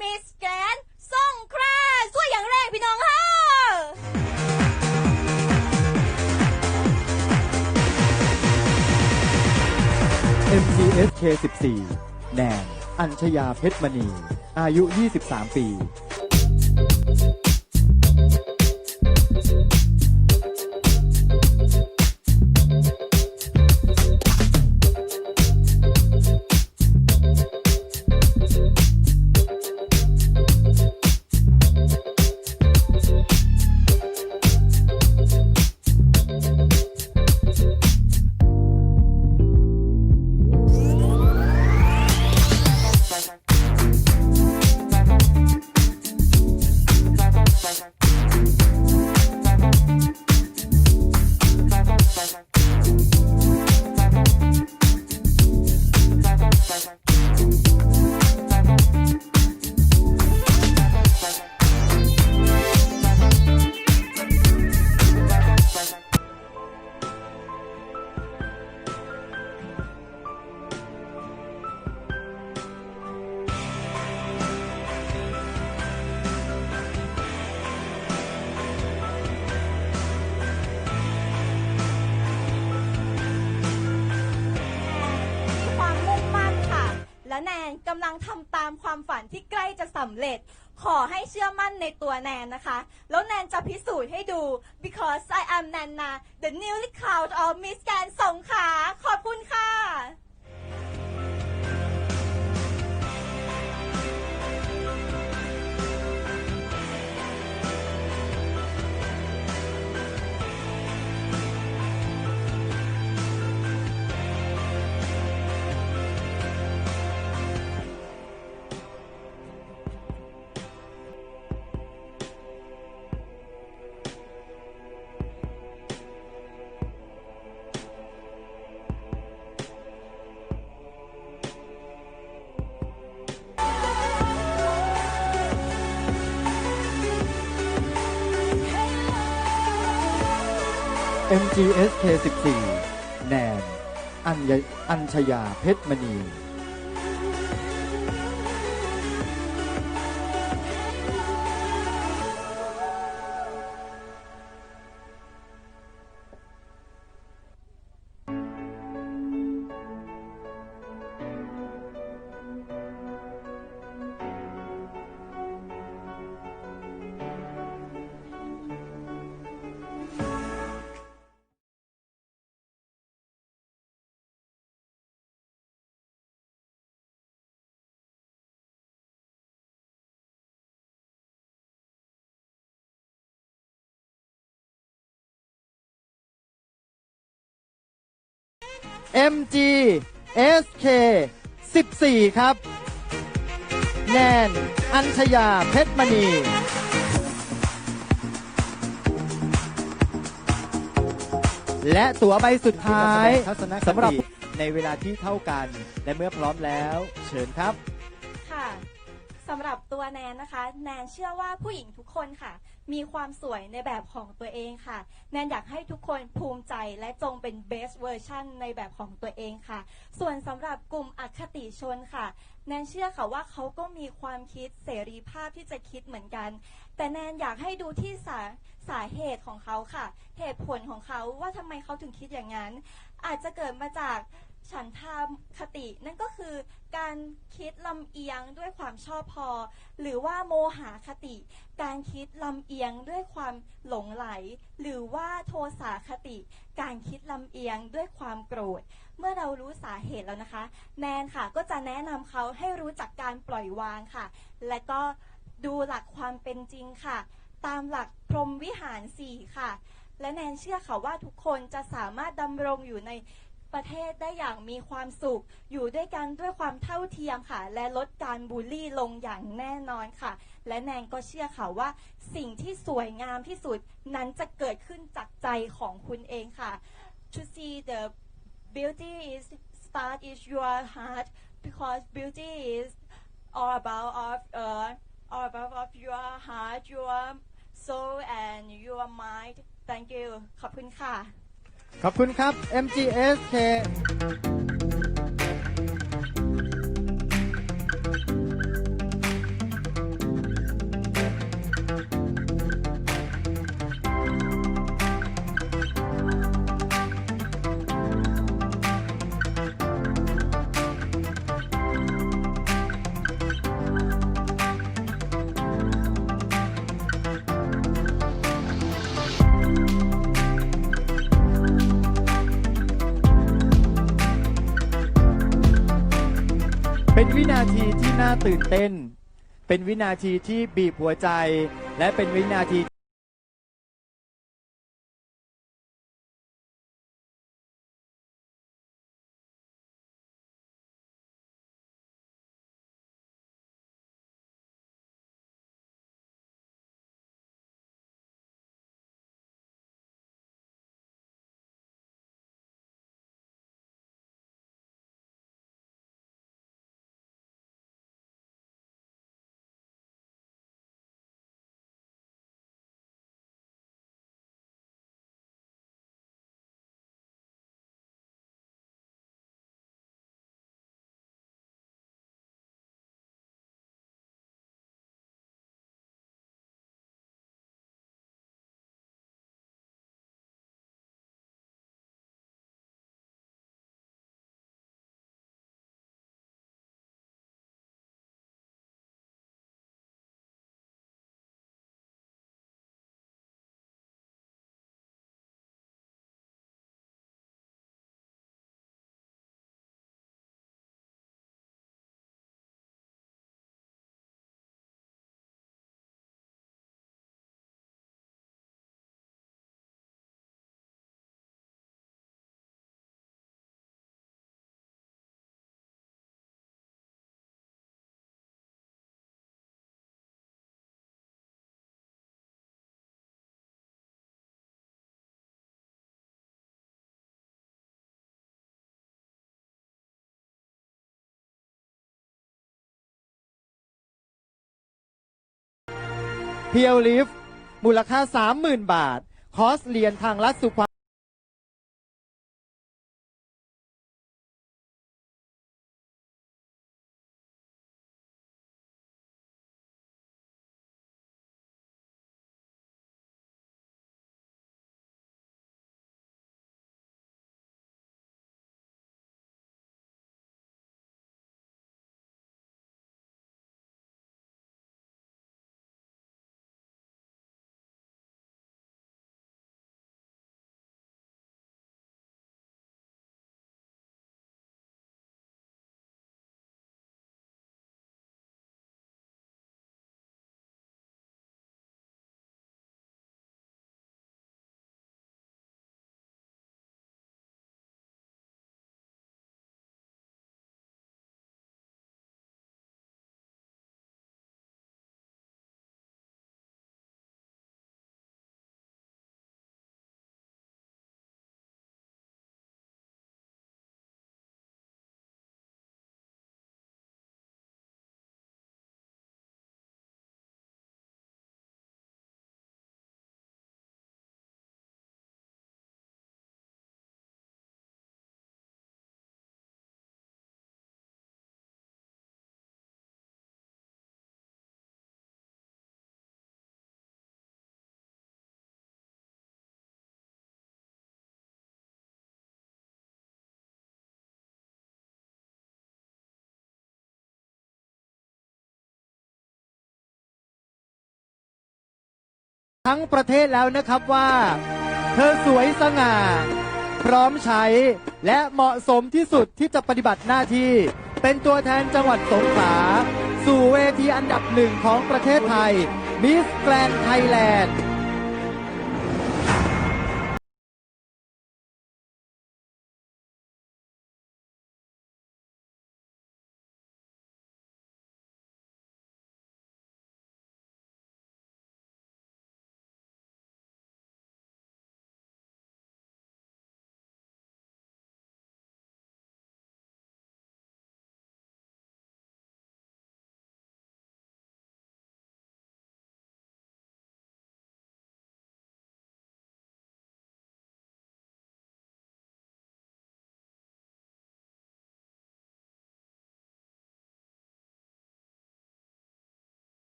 มิสแกนส่งคราสวยอย่างแรกพี่น้องฮะม.ศ.เค.สิบสี่แนน อัญชยาเพชรมณี อายุ 23 ปี และแนนกำลังทำตามความฝันที่ใกล้จะสำเร็จ ขอให้เชื่อมั่นในตัวแนนนะคะ แล้วแนนจะพิสูจน์ให้ดู because I am Nana the newly crowned of Miss Grand สงขลาขอบคุณค่ะ MGS K14 แนนอัญญอัญชยาเพชรมณี MG SK 14 ครับ แนน อัญชยาเพชรมณี และตั๋วใบสุดท้ายทัศนคสำหรับ ติในเวลาที่เท่ากัน และเมื่อพร้อมแล้ว เชิญครับ ค่ะสำหรับตัวแนนนะคะ แนนเชื่อว่าผู้หญิงทุกคนค่ะ มีความสวยในแบบของตัวเองค่ะ แนนอยากให้ทุกคนภูมิใจและจงเป็น best version ในแบบของตัวเองค่ะ ส่วนสำหรับกลุ่มอคติชนค่ะ แนนเชื่อค่ะว่าเขาก็มีความคิดเสรีภาพที่จะคิดเหมือนกัน แต่แนนอยากให้ดูที่สาสาเหตุของเขาค่ะ เหตุผลของเขาว่าทำไมเขาถึงคิดอย่างนั้น อาจจะเกิดมาจาก ฉันทามคติ นั่นก็คือการคิดลำเอียงด้วยความชอบพอ หรือว่าโมหาคติ การคิดลำเอียงด้วยความหลงไหล หรือว่าโทสาคติ การคิดลำเอียงด้วยความโกรธ เมื่อเรารู้สาเหตุแล้วนะคะ แนนค่ะก็จะแนะนำเขาให้รู้จักการปล่อยวางค่ะ และก็ดูหลักความเป็นจริงค่ะ ตามหลักพรหมวิหาร4ค่ะ และแนนเชื่อค่ะว่าทุกคนจะสามารถดำรงอยู่ใน ประเทศได้อย่างมีความสุข อยู่ด้วยกันด้วยความเท่าเทียมค่ะ และลดการบูลลี่ลงอย่างแน่นอนค่ะ และแนนก็เชื่อค่ะว่า สิ่งที่สวยงามที่สุดนั้นจะเกิดขึ้นจากใจของคุณเองค่ะ to see the beauty is start is your heart because beauty is all about of uh, all about of your heart your soul and your mind thank you ขอบคุณค่ะ ขอบคุณครับ MGSK เป็นวินาทีที่น่าตื่นเต้น เป็นวินาทีที่บีบหัวใจ และเป็นวินาที เพียวลิฟมูลค่า 30,000 บาท คอร์สเรียนทางลัดสู่ควา ทั้งประเทศแล้วนะครับว่า เธอสวยสง่า พร้อมใช้และเหมาะสมที่สุดที่จะปฏิบัติหน้าที่ เป็นตัวแทนจังหวัดสงขลาสู่เวทีอันดับหนึ่งของประเทศไทยมิสแกรนไทยแลนด์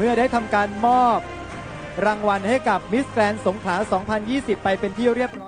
เมื่อได้ทำการมอบรางวัลให้กับมิสแกรนสงขลา 2020 ไปเป็นที่เรียบร้อย